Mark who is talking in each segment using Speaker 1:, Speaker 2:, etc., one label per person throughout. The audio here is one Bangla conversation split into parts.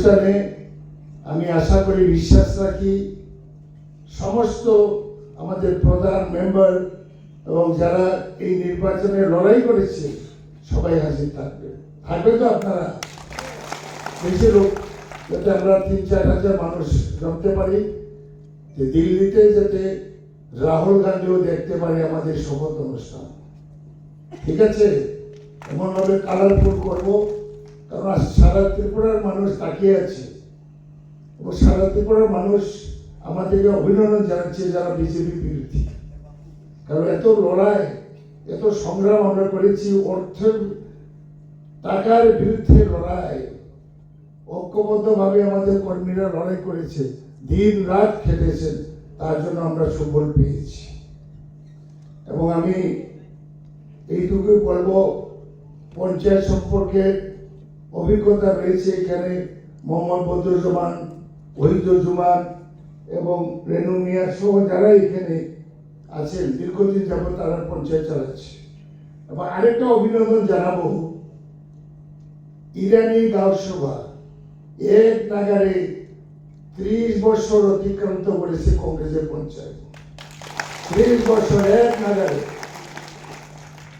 Speaker 1: অনুষ্ঠানে আমি আশা করি বিশ্বাস রাখি। সমস্ত আমাদের প্রধান মেম্বার এবং যারা এই নির্বাচনে লড়াই করেছে, সবাই হাজির থাকবে। থাকবে তো আপনারা? বেশি লোক, যাতে আমরা তিন, চার হাজার মানুষ জমতে পারি। যে দিল্লিতে যাতে রাহুল গান্ধীও দেখতে পারে আমাদের শপথ অনুষ্ঠান। ঠিক আছে? এমনভাবে কালারফুল করব। কারণ সারা ত্রিপুরার মানুষ তাকিয়ে আছে। এবং সারা ত্রিপুরার মানুষ আমাদেরকে অভিনন্দন জানাচ্ছে যারা বিজেপি বিরোধী। কারণ এত লড়াই, এত সংগ্রাম আমরা করেছি অর্থের টাকার বিরুদ্ধে লড়াই, ঐক্যবদ্ধভাবে আমাদের কর্মীরা লড়াই করেছে, দিন রাত খেটেছেন, তার জন্য আমরা সুফল পেয়েছি। এবং আমি এইটুকুই বলব, পঞ্চায়েত সম্পর্কে অভিজ্ঞতা রয়েছে এখানে। মোহাম্মদ বদরুজ্জামান ওহিদুজ্জামান এবং রেনু মিয়া সহ যারা এখানে আছেন, দীর্ঘদিন যাবত তারা পঞ্চায়েত চালাচ্ছে। এবং আরেকটা অভিনন্দন জানাব, ইরানি গাঁও সভা এক নাগারে ত্রিশ বছর অতিক্রান্ত করেছে কংগ্রেসের পঞ্চায়েত। ত্রিশ বছর এক নাগারে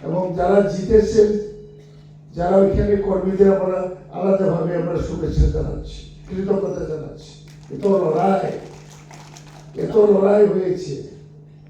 Speaker 1: এবং যারা জিতেছেন যারা ওইখানে কর্মীদের আমরা আলাদাভাবে আমরা শুভেচ্ছা জানাচ্ছি, কৃতজ্ঞতা জানাচ্ছি। এত লড়াই এত লড়াই হয়েছে।